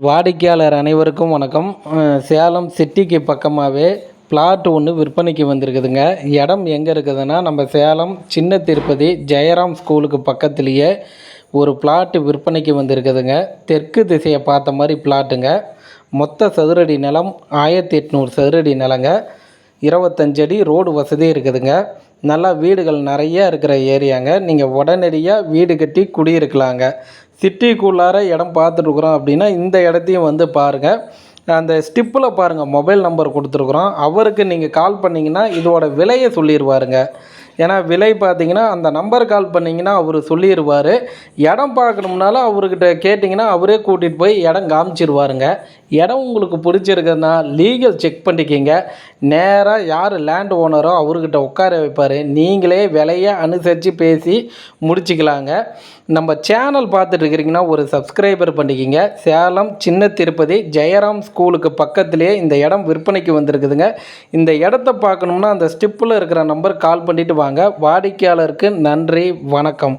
வாடிக்கையாளர் அனைவருக்கும் வணக்கம். சேலம் சிட்டிக்கு பக்கமாகவே பிளாட் ஒன்று விற்பனைக்கு வந்திருக்குதுங்க. இடம் எங்கே இருக்குதுன்னா நம்ம சேலம் சின்ன திருப்பதி ஜெயராம் ஸ்கூலுக்கு பக்கத்துலேயே ஒரு பிளாட்டு விற்பனைக்கு வந்திருக்குதுங்க. தெற்கு திசையை பார்த்த மாதிரி பிளாட்டுங்க. மொத்த சதுரடி நிலம் ஆயிரத்தி எட்நூறு சதுரடி நிலங்க. இருபத்தஞ்சடி அடி ரோடு வசதி இருக்குதுங்க. நல்லா வீடுகள் நிறைய இருக்கிற ஏரியாங்க. நீங்கள் உடனடியாக வீடு கட்டி குடியிருக்கலாங்க. சிட்டிக்குள்ளார இடம் பார்த்துட்ருக்குறோம் அப்படின்னா இந்த இடத்தையும் வந்து பாருங்கள் அந்த ஸ்டிப்பில் பாருங்கள் மொபைல் நம்பர் கொடுத்துருக்குறோம். அவருக்கு நீங்கள் கால் பண்ணிங்கன்னா இதோட விலையை சொல்லிடுவாருங்க ஏன்னா விலை பார்த்தீங்கன்னா அந்த நம்பர் கால் பண்ணிங்கன்னா அவர் சொல்லிடுவார் இடம் பார்க்கணும்னாலும் அவர்கிட்ட கேட்டிங்கன்னா அவரே கூட்டிகிட்டு போய் இடம் காமிச்சிருவாருங்க. இடம் உங்களுக்கு பிடிச்சிருக்குன்னா லீகல் செக் பண்ணிக்கிங்க. நேராக யார் லேண்ட் ஓனரோ அவர்கிட்ட உட்கார வைப்பார். நீங்களே விலையை அனுசரித்து பேசி முடிச்சுக்கலாங்க. நம்ம சேனல் பார்த்துட்டு இருக்கிறீங்கன்னா ஒரு சப்ஸ்கிரைபர் பண்ணிக்கிங்க. சேலம் சின்ன திருப்பதி ஜெயராம் ஸ்கூலுக்கு பக்கத்துலேயே இந்த இடம் விற்பனைக்கு வந்திருக்குதுங்க. இந்த இடத்த பார்க்கணும்னா அந்த ஸ்டிப்பில் இருக்கிற நம்பர் கால் பண்ணிவிட்டு வாங்க வாடிக்கையாளருக்கு நன்றி வணக்கம்.